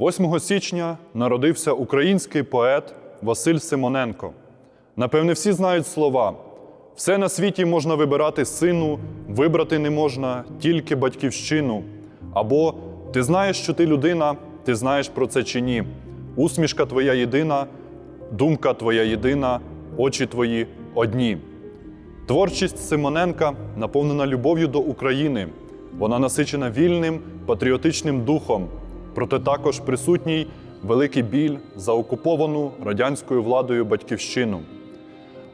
8 січня народився український поет Василь Симоненко. Напевне, всі знають слова: все на світі можна вибирати сину, вибрати не можна тільки батьківщину. Або ти знаєш, що ти людина, ти знаєш про це чи ні. Усмішка твоя єдина, думка твоя єдина, очі твої одні. Творчість Симоненка наповнена любов'ю до України. Вона насичена вільним патріотичним духом, проте також присутній великий біль за окуповану радянською владою батьківщину.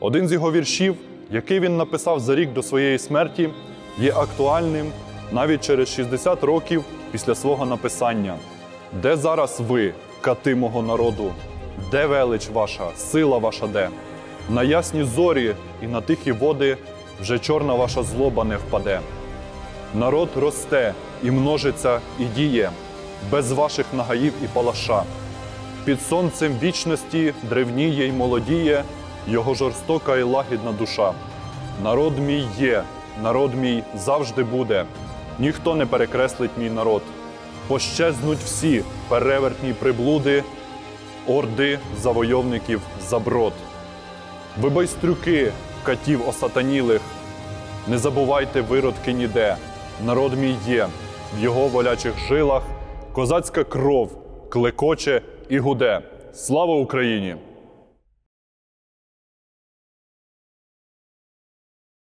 Один з його віршів, який він написав за рік до своєї смерті, є актуальним навіть через 60 років після свого написання. Де зараз ви, кати мого народу? Де велич ваша, сила ваша де? На ясні зорі і на тихі води вже чорна ваша злоба не впаде. Народ росте і множиться, і діє, без ваших нагаїв і палаша. Під сонцем вічності древніє й молодіє його жорстока і лагідна душа. Народ мій є, народ мій завжди буде, ніхто не перекреслить мій народ. Пощезнуть всі перевертні приблуди, орди завойовників заброд. Ви байстрюки, катів осатанілих, не забувайте виродки ніде. Народ мій є, в його волячих жилах козацька кров клекоче і гуде. Слава Україні!